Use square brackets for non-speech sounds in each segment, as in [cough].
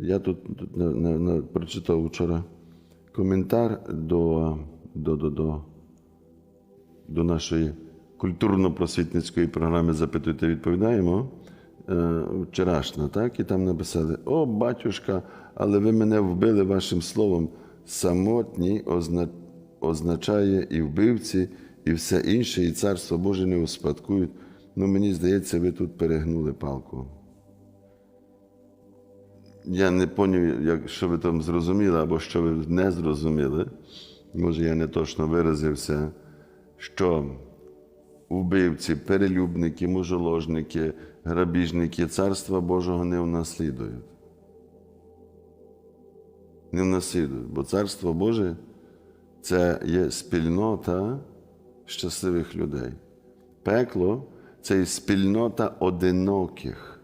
Я тут, на, на, на, прочитав вчора коментар до, до, до, до, до нашої культурно-просвітницької програми Запитуйте, відповідаємо. е, Вчорашня, так? І там написали: О, батюшка, але ви мене вбили вашим словом. Самотні озна... означає і вбивці, і все інше, і царство Боже не успадкують. Ну, мені здається, ви тут перегнули палку. Я не поняв, як, що ви там зрозуміли, або що ви не зрозуміли. Може, я не точно виразився, що вбивці, перелюбники, мужоложники, грабіжники царства Божого не унаслідують. Не унаслідують, бо царство Боже це є спільнота щасливих людей. Пекло це є спільнота одиноких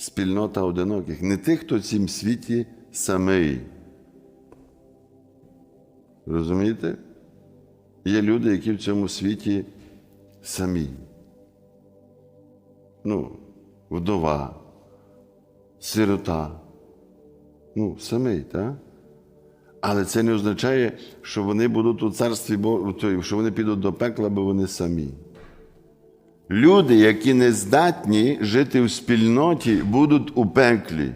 спільнота одиноких, не тих, хто в цім світі самий. Розумієте? Є люди, які в цьому світі самі. Ну, вдова, сирота. Ну, самий, так? Але це не означає, що вони будуть у царстві що вони підуть до пекла, бо вони самі. Люди, які не здатні жити в спільноті, будуть у пеклі.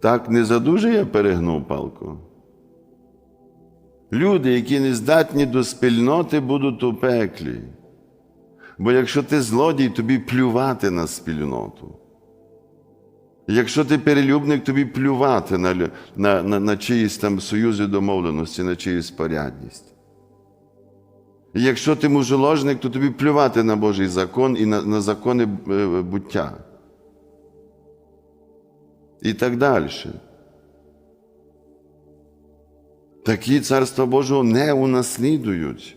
Так не задуже я перегнув палку. Люди, які не здатні до спільноти, будуть у пеклі. Бо якщо ти злодій, тобі плювати на спільноту. Якщо ти перелюбник, тобі плювати на, на, на, на чиїсь там союзи домовленості, на чиїсь порядність. Якщо ти мужоложник, то тобі плювати на Божий закон і на, на закони е, буття. І так далі. Такі царства Божого не унаслідують.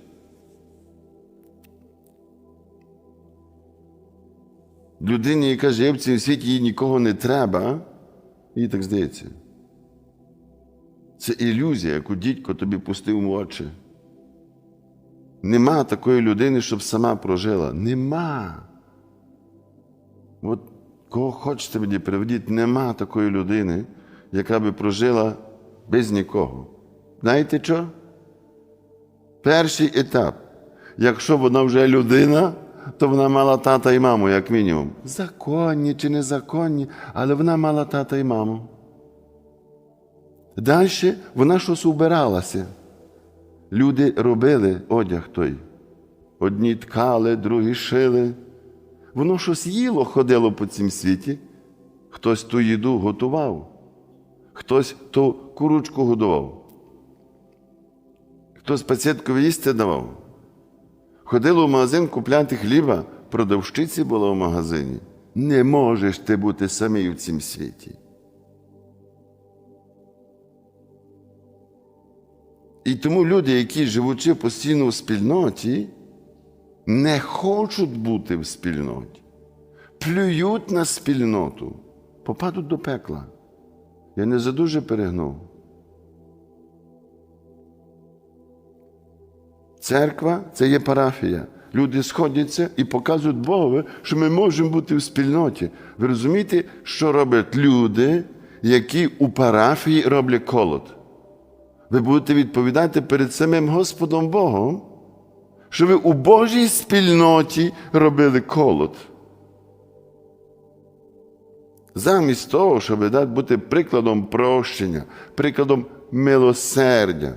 Людині, яка живе в цьому світі, їй нікого не треба, їй так здається. Це ілюзія, яку дідько тобі пустив в очі. Нема такої людини, щоб сама прожила. Нема. От кого хочете мені приведіть, нема такої людини, яка би прожила без нікого. Знаєте що? Перший етап. Якщо вона вже людина, то вона мала тата і маму, як мінімум. Законні чи незаконні, але вона мала тата і маму. Далі вона щось убиралася. Люди робили одяг той. Одні ткали, другі шили. Воно щось їло, ходило по цім світі. Хтось ту їду готував, хтось ту курочку годував, хтось пацієнткові їсти давав. Ходило в магазин купляти хліба, продавщиці була в магазині. Не можеш ти бути самий у цім світі. І тому люди, які живучи постійно в спільноті, не хочуть бути в спільноті, плюють на спільноту, попадуть до пекла. Я не задуже перегнув. Церква це є парафія. Люди сходяться і показують Богові, що ми можемо бути в спільноті. Ви розумієте, що роблять люди, які у парафії роблять колод? Ви будете відповідати перед самим Господом Богом, що ви у Божій спільноті робили колод. Замість того, щоб бути прикладом прощення, прикладом милосердя,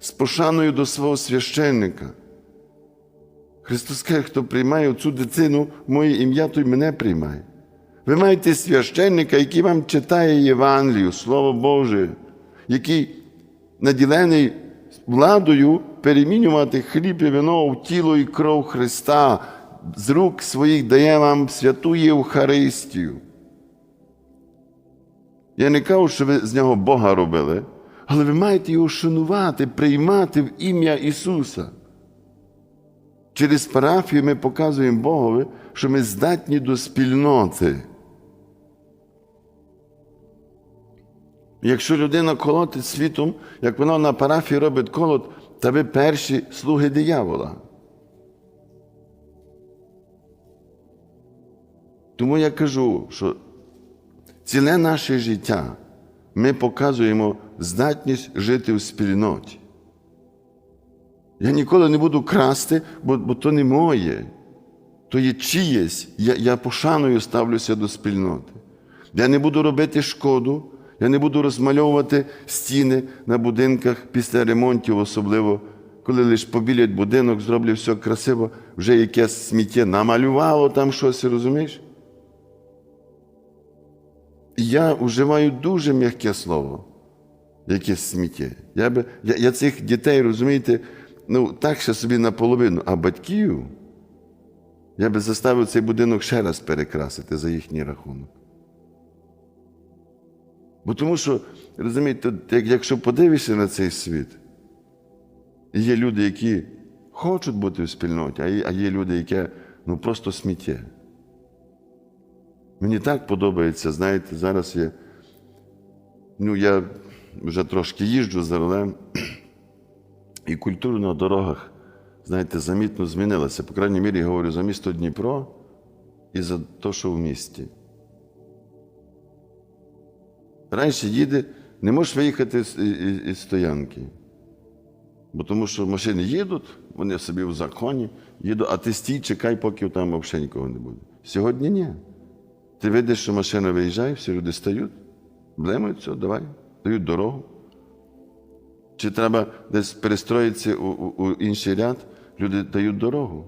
з пошаною до свого священника. Христос каже, хто приймає цю дитину моє ім'я, той мене приймає. Ви маєте священника, який вам читає Євангелію, Слово Боже, який наділений владою перемінювати хліб і вино в тіло і кров Христа, з рук своїх дає вам святу Євхаристію. Я не кажу, що ви з нього Бога робили, але ви маєте його шанувати, приймати в ім'я Ісуса. Через парафію ми показуємо Богові, що ми здатні до спільноти. Якщо людина колотить світом, як вона на парафії робить колот, та ви перші слуги диявола. Тому я кажу, що ціле наше життя ми показуємо здатність жити в спільноті. Я ніколи не буду красти, бо, бо то не моє, то є чиєсь. Я, я пошаною ставлюся до спільноти. Я не буду робити шкоду, я не буду розмальовувати стіни на будинках після ремонтів, особливо коли лише побілять будинок, зроблять все красиво, вже якесь сміття намалювало там щось, розумієш? Я вживаю дуже м'яке слово, якесь сміття. Я, я, я цих дітей, розумієте, ну так ще собі наполовину, а батьків я би заставив цей будинок ще раз перекрасити за їхній рахунок. Бо тому що, розумієте, якщо подивишся на цей світ, є люди, які хочуть бути в спільноті, а є, люди, які ну, просто сміття. Мені так подобається, знаєте, зараз є. Ну, я вже трошки їжджу за рулем, і культура на дорогах, знаєте, замітно змінилася. По крайній мірі, я говорю за місто Дніпро і за те, що в місті. Раніше їде, не можеш виїхати з, із, із стоянки. Бо тому що машини їдуть, вони собі в законі їдуть, а ти стій, чекай, поки там взагалі нікого не буде. Сьогодні ні. Ти видиш, що машина виїжджає, всі люди стають, блемаються, давай, дають дорогу. Чи треба десь перестроїтися у, у, у інший ряд, люди дають дорогу.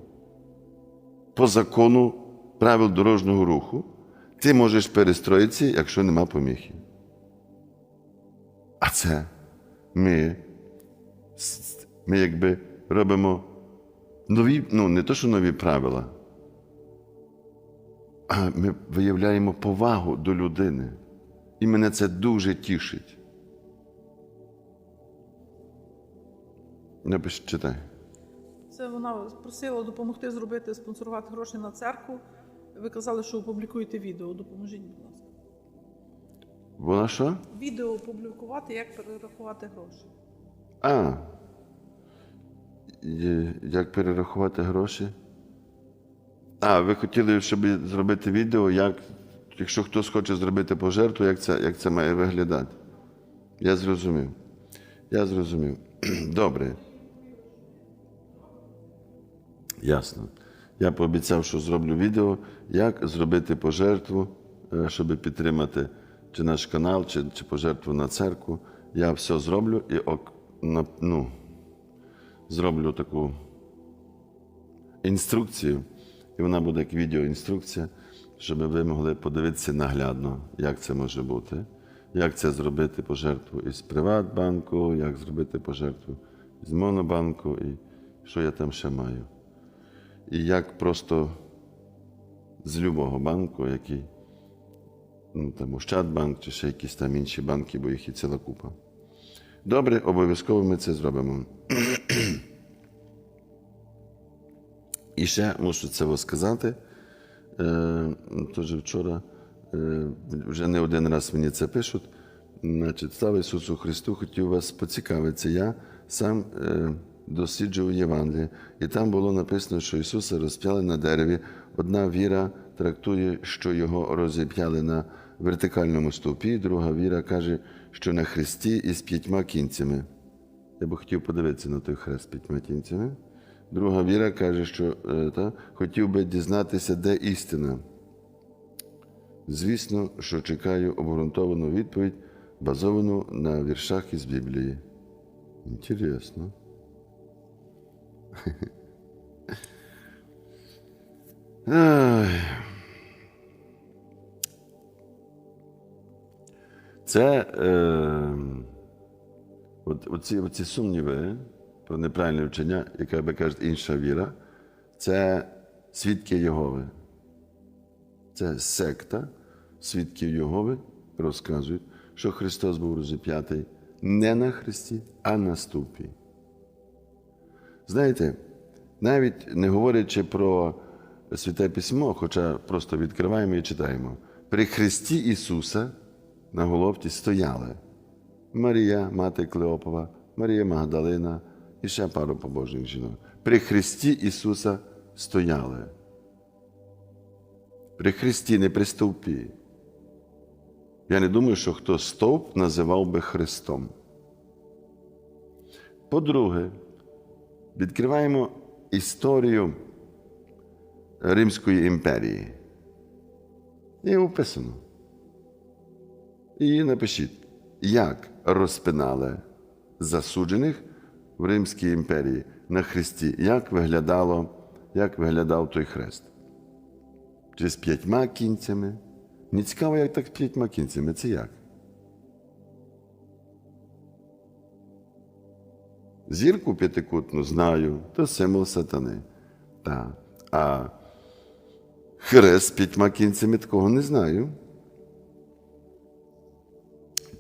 По закону правил дорожнього руху ти можеш перестроїтися, якщо нема поміхи. А це ми, ми якби робимо нові, ну не то, що нові правила, а ми виявляємо повагу до людини. І мене це дуже тішить. Напиш, читай. Це вона просила допомогти зробити, спонсорувати гроші на церкву. Ви казали, що опублікуєте відео. Допоможіть, будь ласка. Вона що? Відео опублікувати, як перерахувати гроші. А. Як перерахувати гроші? А, ви хотіли, щоб зробити відео, як, якщо хтось хоче зробити пожертву, як це, як це має виглядати? Я зрозумів. Я зрозумів. [clears throat] Добре. Ясно. Я пообіцяв, що зроблю відео, як зробити пожертву, е, щоб підтримати чи наш канал, чи, чи пожертву на церкву. Я все зроблю і ну, зроблю таку інструкцію, і вона буде як відеоінструкція, щоб ви могли подивитися наглядно, як це може бути, як це зробити пожертву із Приватбанку, як зробити пожертву з Монобанку, і що я там ще маю. І як просто з любого банку, який, ну там Ощадбанк чи ще якісь там інші банки, бо їх і ціла купа. Добре, обов'язково ми це зробимо. І ще мушу це сказати. Е, Тож вчора е, вже не один раз мені це пишуть. Значить, слава Ісусу Христу, хотів вас поцікавитися. Я сам е, досліджував Євангеліє, і там було написано, що Ісуса розп'яли на дереві. Одна віра трактує, що його розіп'яли на вертикальному стовпі, друга віра каже, що на хресті із п'ятьма кінцями. Я би хотів подивитися на той хрест з п'ятьма кінцями. Друга віра каже, що е, та, хотів би дізнатися, де істина. Звісно, що чекаю обґрунтовану відповідь, базовану на віршах із Біблії. Інтересно. [laughs] Ай. Це е, от, оці, оці сумніви про неправильне вчення, яка би кажуть інша віра, це свідки Єгови. Це секта свідків Єгови розказують, що Христос був розіп'ятий не на Христі, а на ступі. Знаєте, навіть не говорячи про Святе Письмо, хоча просто відкриваємо і читаємо, при Христі Ісуса на головці стояли Марія, мати Клеопова, Марія Магдалина і ще пару побожних жінок. При Христі Ісуса стояли. При Христі, не при стовпі. Я не думаю, що хто стовп називав би Христом. По-друге, відкриваємо історію Римської імперії. І описано. І напишіть, як розпинали засуджених в Римській імперії на хресті, як виглядало, як виглядав той хрест. Чи з п'ятьма кінцями? Не цікаво, як так з п'ятьма кінцями. Це як? Зірку п'ятикутну знаю, то символ сатани. Та. А хрест з п'ятьма кінцями такого не знаю.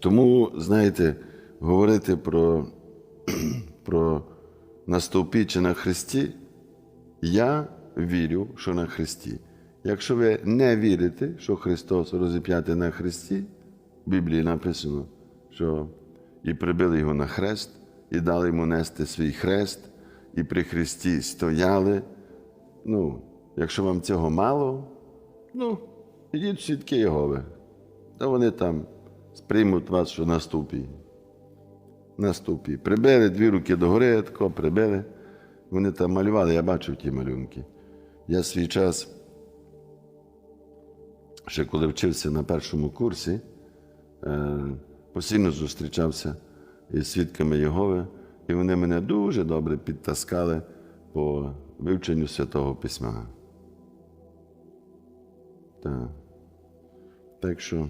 Тому, знаєте, говорити про, [clears throat] про на стовпі чи на хресті, я вірю, що на хресті. Якщо ви не вірите, що Христос розіп'ятий на хресті, в Біблії написано, що і прибили його на хрест, і дали йому нести свій хрест, і при хресті стояли. Ну, якщо вам цього мало, ну, ідіть в свідки Єгови. Та вони там сприймуть вас, що на ступі. Прибили дві руки догори, тако прибили. Вони там малювали, я бачив ті малюнки. Я свій час, ще коли вчився на першому курсі, е, постійно зустрічався із свідками Єгови, і вони мене дуже добре підтаскали по вивченню Святого Письма. Так. Так що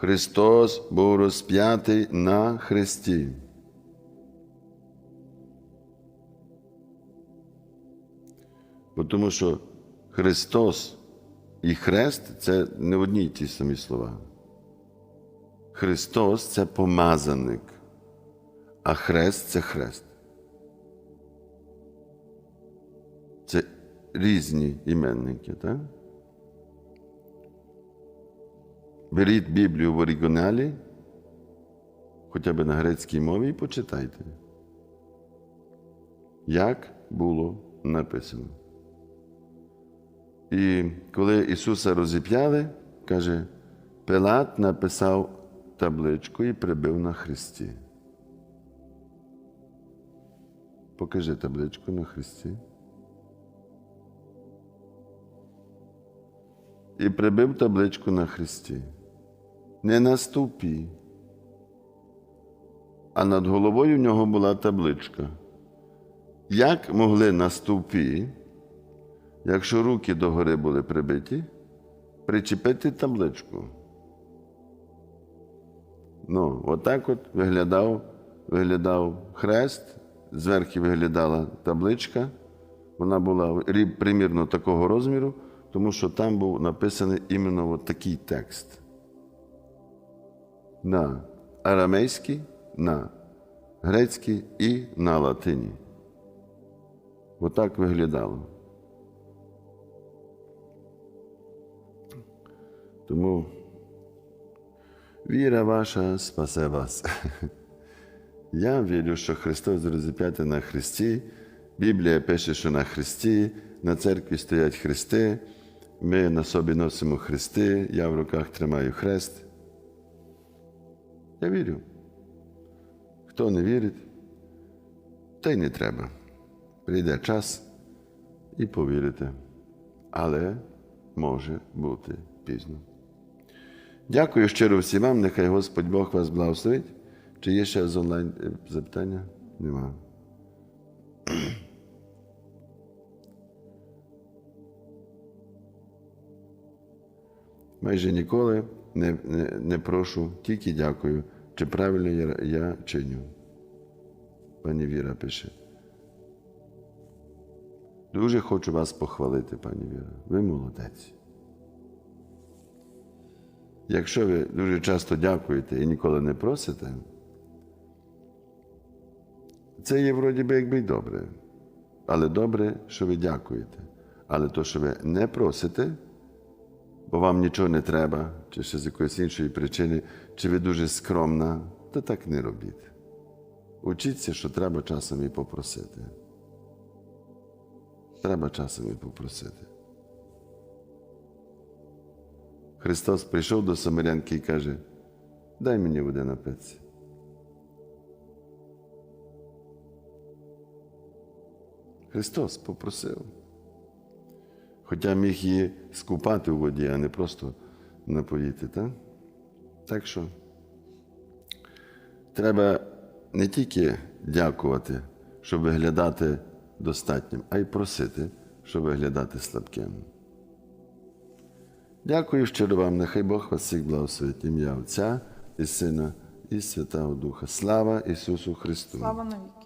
Христос був розп'ятий на хресті. Бо Тому що Христос і хрест це не одні й ті самі слова. Христос це помазаник, а хрест це хрест. Це різні іменники, так? Беріть Біблію в оригіналі, хоча б на грецькій мові, і почитайте, як було написано. І коли Ісуса розіп'яли, каже, Пилат написав табличку і прибив на хресті. Покажи табличку на хресті. І прибив табличку на хресті. Не на стовпі, а над головою в нього була табличка. Як могли на стовпі, якщо руки догори були прибиті, причепити табличку? Ну, отак от виглядав, виглядав хрест, зверху виглядала табличка. Вона була примірно такого розміру, тому що там був написаний іменно от такий текст. На арамейській, на грецькій і на латині. Отак виглядало. Тому віра ваша спасе вас. [laughs] Я вірю, що Христос розіп'ятий на Христі. Біблія пише, що на Христі, на церкві стоять хрести. Ми на собі носимо хрести, я в руках тримаю хрест. Я вірю. Хто не вірить, та й не треба. Прийде час і повірите. Але може бути пізно. Дякую щиро всім вам. Нехай Господь Бог вас благословить. Чи є ще з онлайн е, запитання? Нема. Майже ніколи не, не, не прошу, тільки дякую, чи правильно я, я чиню. Пані Віра пише. Дуже хочу вас похвалити, пані Віра. Ви молодець. Якщо ви дуже часто дякуєте і ніколи не просите, це є вроді би якби й добре. Але добре, що ви дякуєте. Але то, що ви не просите, бо вам нічого не треба, чи ще з якоїсь іншої причини, чи ви дуже скромна, то так не робіть. Учіться, що треба часом і попросити. Треба часом і попросити. Христос прийшов до Самарянки і каже: дай мені води напитися. Христос попросив. Хоча міг її скупати у воді, а не просто напоїти. Так, так що треба не тільки дякувати, щоб виглядати достатнім, а й просити, щоб виглядати слабким. Дякую щиро вам, нехай Бог вас всіх благословить ім'я Отця і Сина і Святого Духа. Слава Ісусу Христу! Слава навіки.